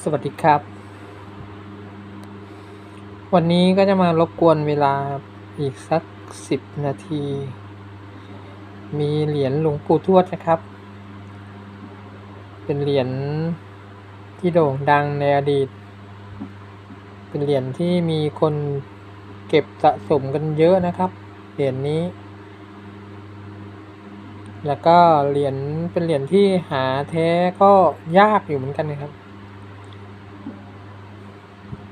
สวัสดีครับ วันนี้ก็จะมารบกวนเวลาอีกสักสิบนาที มีเหรียญหลวงปู่ทวดนะครับ เป็นเหรียญที่โด่งดังในอดีต เป็นเหรียญที่มีคนเก็บสะสมกันเยอะนะครับ เหรียญนี้ แล้วก็เหรียญเป็นเหรียญที่หาแท้ก็ยากอยู่เหมือนกันนะครับ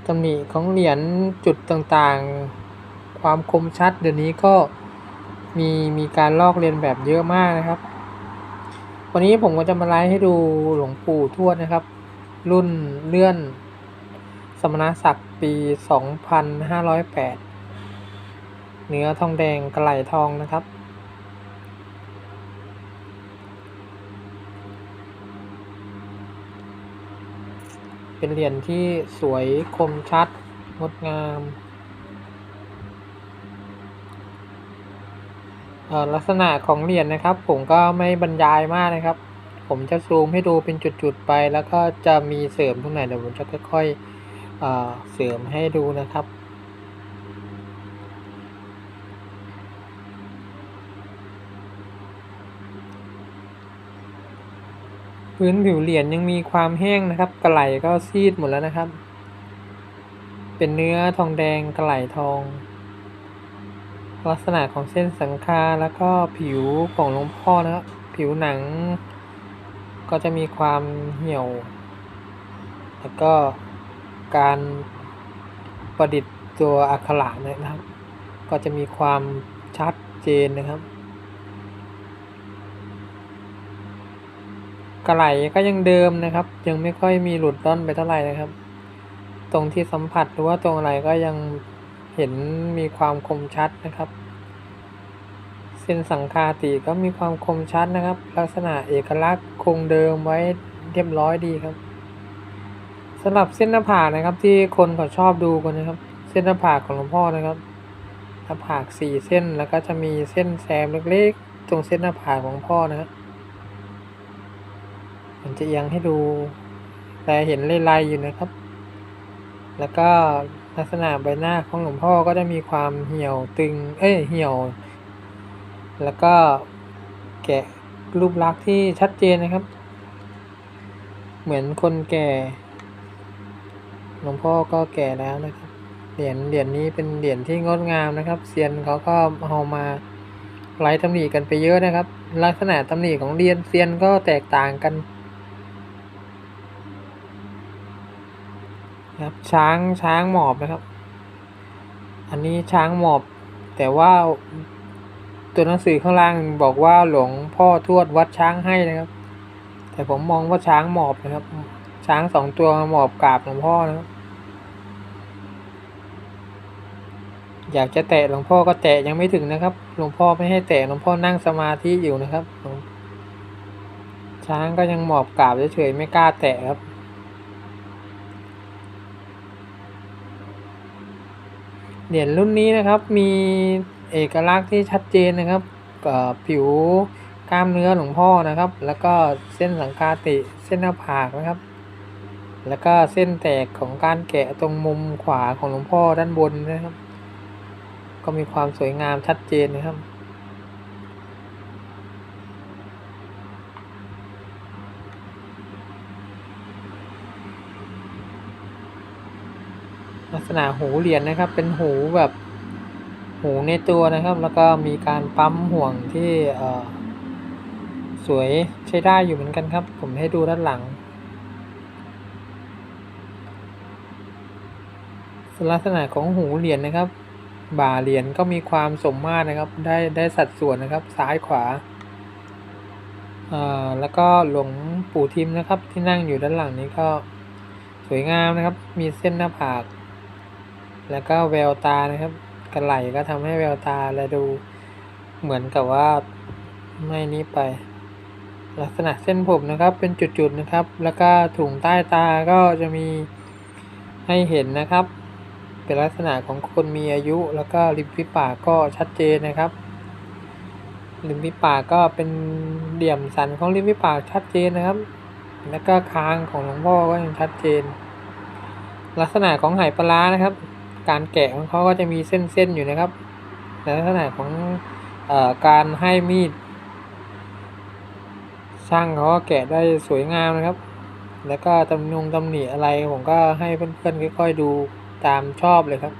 ตำหนิของเหรียญจุดต่างๆ ความคมชัดเดี๋ยวนี้ก็มีมีการลอกเลียนแบบเยอะมากนะครับ วันนี้ผมก็จะมาไลฟ์ให้ดูหลวงปู่ทวดนะครับ รุ่นเลื่อน สมณศักดิ์ปี 2508 เนื้อทองแดงกระไหลทองนะครับ เป็นเหรียญที่สวยคมชัด งดงามเอ่อลักษณะของเหรียญนะครับ ผมก็ไม่บรรยายมากนะครับ ผมจะซูมให้ดูเป็นจุดๆไป แล้วก็จะมีเสริมตรงไหนเดี๋ยวผมจะค่อยๆเเสริมให้ดูนะครับ พื้นผิวเหรียญยังมีความแห้งนะครับ กระไหลก็ซีดหมดแล้วนะครับ เป็นเนื้อทองแดงกระไหลทอง ลักษณะของเส้นสังคาแล้วก็ผิวของหลวงพ่อนะครับผิวหนัง ก็จะมีความเหี่ยว แล้วก็การประดิษฐ์ตัวอักขระนะครับ ก็จะมีความชัดเจนนะครับ กระไหลก็ยังเดิมนะครับ ยังไม่ค่อยมีหลุดร่อนไปเท่าไหร่นะครับ ตรงที่สัมผัสหรือว่าตรงอะไรก็ยังเห็นมีความคมชัดนะครับ เส้นสังคาติก็มีความคมชัดนะครับ ลักษณะเอกลักษณ์คงเดิมไว้เรียบร้อยดีครับสำหรับเส้นหน้าผากนะครับที่คนเขาชอบดูกันนะครับ เส้นหน้าผากของหลวงพ่อนะครับหน้าผากสี่เส้นแล้วก็จะมีเส้นแซมเล็กๆ ตรงเส้นหน้าผากของหลวงพ่อนะครับ ผมจะเอียงให้ดู แต่เห็นลายๆอยู่นะครับ แล้วก็ลักษณะใบหน้าของหลวงพ่อก็จะมีความเหี่ยวตึง เอ้ยเหี่ยว แล้วก็แกะรูปลักษณ์ที่ชัดเจนนะครับ เหมือนคนแก่ หลวงพ่อก็แก่แล้วนะครับ เหรียญเหรียญนี้เป็นเหรียญที่งดงามนะครับเซียนเขาก็เอามาไล่ตำหนิกันไปเยอะนะครับ ลักษณะตำหนิของเหรียญเซียนก็แตกต่างกัน ครับช้างช้างหมอบนะครับ อันนี้ช้างหมอบ แต่ว่าตัวหนังสือข้างล่างบอกว่าหลวงพ่อทวดวัดช้างให้นะครับ แต่ผมมองว่าช้างหมอบนะครับ ช้างสองตัวหมอบกราบหลวงพ่อนะครับ อยากจะแตะหลวงพ่อก็แตะยังไม่ถึงนะครับ หลวงพ่อไม่ให้แตะหลวงพ่อนั่งสมาธิอยู่นะครับ ช้างก็ยังหมอบกราบเฉยๆไม่กล้าแตะครับ เหรียญรุ่นนี้นะครับมีเอกลักษณ์ที่ชัดเจนนะครับผิวกล้ามเนื้อหลวงพ่อนะครับ แล้วก็เส้นสังคาติเส้นหน้าผากนะครับ แล้วก็เส้นแตกของการแกะตรงมุมขวาของหลวงพ่อด้านบนนะครับ ก็มีความสวยงามชัดเจนนะครับ ลักษณะหูเหรียญนะครับ เป็นหูแบบหูในตัวนะครับ แล้วก็มีการปั๊มห่วงที่สวยใช้ได้อยู่เหมือนกันครับ ผมให้ดูด้านหลังลักษณะของหูเหรียญนะครับ บ่าเหรียญก็มีความสมมาตรนะครับ ได้ได้สัดส่วนนะครับ ซ้ายขวาแล้วก็หลวงปู่ทิมนะครับที่นั่งอยู่ด้านหลังนี้ก็สวยงามนะครับ มีเส้นหน้าผาก แล้วก็แววตานะครับกระไหลก็ทำให้แววตาและดูเหมือนกับว่าไม่นี้ไป ลักษณะเส้นผมนะครับเป็นจุดๆนะครับ แล้วก็ถุงใต้ตาก็จะมีให้เห็นนะครับ เป็นลักษณะของคนมีอายุ แล้วก็ริมฝีปากก็ชัดเจนนะครับริมฝีปากก็เป็นเดี่ยมสันของริมฝีปากชัดเจนนะครับ แล้วก็คางของหลวงพ่อก็ยังชัดเจน ลักษณะของไหปลานะครับ การแกะของเขาก็จะมีเส้นๆอยู่นะครับในลักษณะของอการให้มีดช่างเขาก็แกะได้สวยงามนะครับ แล้วก็ตำนงตำหนิอะไรผมก็ให้เพื่อนๆค่อยๆดูตามชอบเลยครับ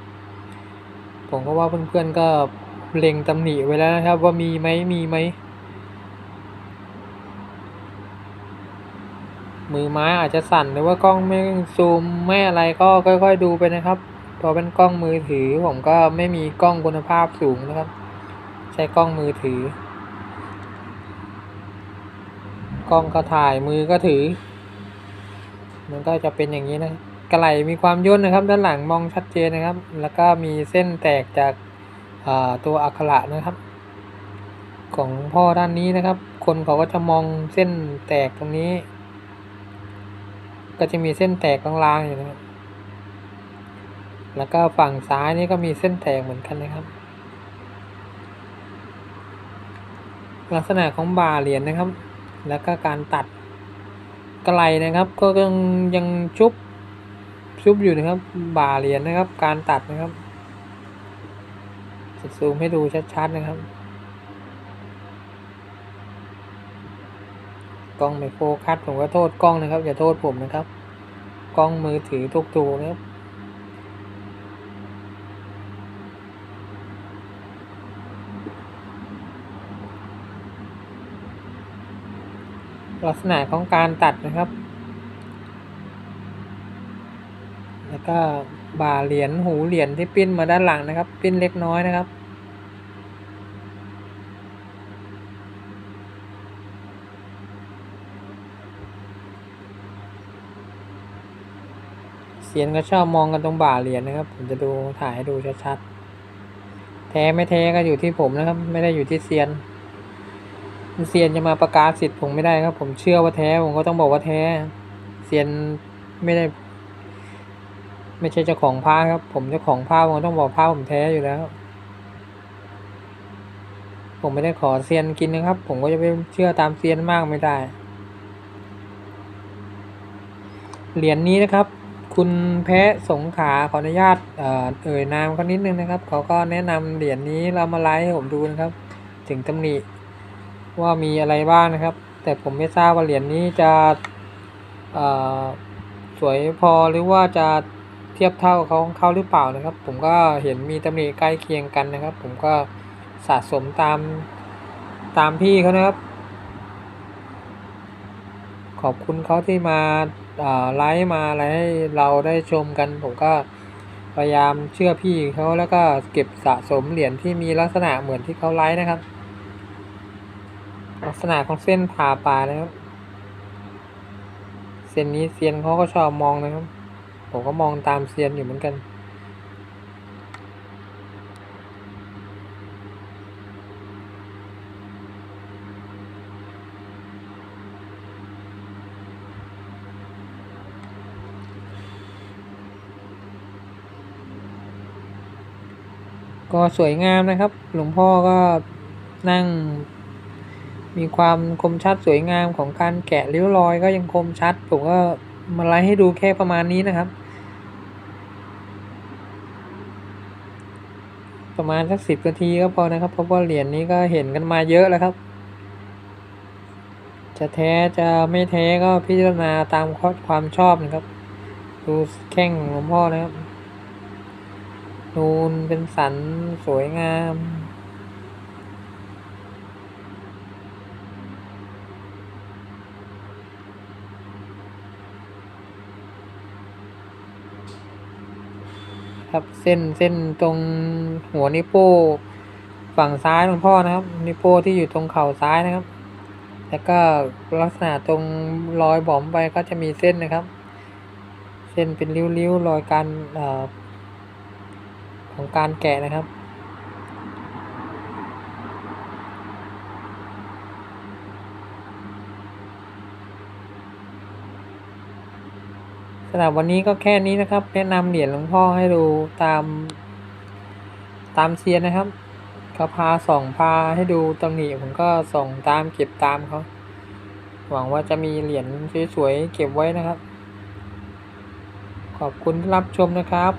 ผมก็ว่าเพื่อนๆก็เล็งตำหนิไว้แล้วนะครับ ว่ามีไหมมีไหมมือไม้อาจจะสั่นหรือว่ากล้องไม่ซูมไม่อะไรก็ค่อย ๆ ดูไปนะครับ พราะเป็นกล้องมือถือผมก็ไม่มีกล้องคุณภาพสูงนะครับ ใช้กล้องมือถือ กล้องก็ถ่ายมือก็ถือ มันก็จะเป็นอย่างนี้นะกระไหลมีความย่นนะครับ ด้านหลังมองชัดเจนนะครับ แล้วก็มีเส้นแตกจากตัวอักขระนะครับ ของพ่อด้านนี้นะครับ คนเขาก็จะมองเส้นแตกตรงนี้ ก็จะมีเส้นแตกลางๆอยู่นะครับ แล้วก็ฝั่งซ้ายนี่ก็มีเส้นแตกเหมือนกันนะครับ ลักษณะของบ่าเหรียญนะครับ แล้วก็การตัดกระไลนะครับ ก็ยังยังชุบชุบอยู่นะครับบ่าเหรียญนะครับ การตัดนะครับซูมให้ดูชัดๆนะครับ กล้องไม่โฟกัสผมก็โทษกล้องนะครับ อย่าโทษผมนะครับ กล้องมือถือทุกตัวนะครับ ลักษณะของการตัดนะครับ แล้วก็บ่าเหรียญหูเหรียญที่ปิ้นมาด้านหลังนะครับ ปิ้นเล็กน้อยนะครับเสียนก็ชอบมองกันตรงบ่าเหรียญนะครับ ผมจะดูถ่ายให้ดูชัดๆ แท้ไม่แท้ก็อยู่ที่ผมนะครับ ไม่ได้อยู่ที่เซียน เซียนจะมาประกาศสิทธิ์ผมไม่ได้ครับ ผมเชื่อว่าแท้ผมก็ต้องบอกว่าแท้เซียนไม่ได้ ไม่ใช่เจ้าของผ้าครับ ผมเจ้าของผ้าผมต้องบอกผ้าผมแท้อยู่แล้ว ผมไม่ได้ขอเซียนกินนะครับ ผมก็จะไปเชื่อตามเซียนมากไม่ได้ เหรียญนนี้นะครับคุณแพะสงขาขออนุญาตเอ่ยนามเขานิดนึงนะครับเขาก็แนะนำเหรียญนนี้เรามาไลฟ์ให้ผมดูนะครับ ถึงตำหนิ ว่ามีอะไรบ้างนะครับ แต่ผมไม่ทราบว่าเหรียญนนี้จะสวยพอหรือว่าจะเทียบเท่าเขาเขาหรือเปล่านะครับ ผมก็เห็นมีตำหนิใกล้เคียงกันนะครับ ผมก็สะสมตามตามพี่เขานะครับ ขอบคุณเขาที่มาไลฟ์มาอะไรให้เราได้ชมกัน ผมก็พยายามเชื่อพี่เขาแล้วก็เก็บสะสมเหรียญที่มีลักษณะเหมือนที่เขาไลฟ์นะครับ ลักษณะของเส้นผ่าป่านะครับ เส้นนี้เซียนเขาก็ชอบมองนะครับ ผมก็มองตามเซียนอยู่เหมือนกัน ก็สวยงามนะครับ หลวงพ่อก็นั่ง มีความคมชัดสวยงามของการแกะริ้วรอยก็ยังคมชัด ผมก็มาไล่ให้ดูแค่ประมาณนี้นะครับ ประมาณสักสิบนาทีก็พอนะครับ เพราะว่าเหรียญนี้ก็เห็นกันมาเยอะแล้วครับ จะแท้จะไม่แท้ก็พิจารณาตามความชอบนะครับ ดูแข้งหลวงพ่อนะครับ นูนเป็นสันสวยงาม ครับ เส้นเส้นตรงหัวนิ้วโป้ฝั่งซ้ายของพ่อนะครับนิ้วโป้ที่อยู่ตรงเข่าซ้ายนะครับ แล้วก็ลักษณะตรงรอยบอมไปก็จะมีเส้นนะครับ เส้นเป็นริ้วๆรอยการของการแกะนะครับ สำหรับวันนี้ก็แค่นี้นะครับ แนะนำเหรียญหลวงพ่อให้ดูตาม ตามเซียนนะครับเขาพาส่องพาให้ดูตำหนิผมก็ส่องตามเก็บตามเขาหวังว่าจะมีเหรียญสวยๆเก็บไว้นะครับ ขอบคุณที่รับชมนะครับ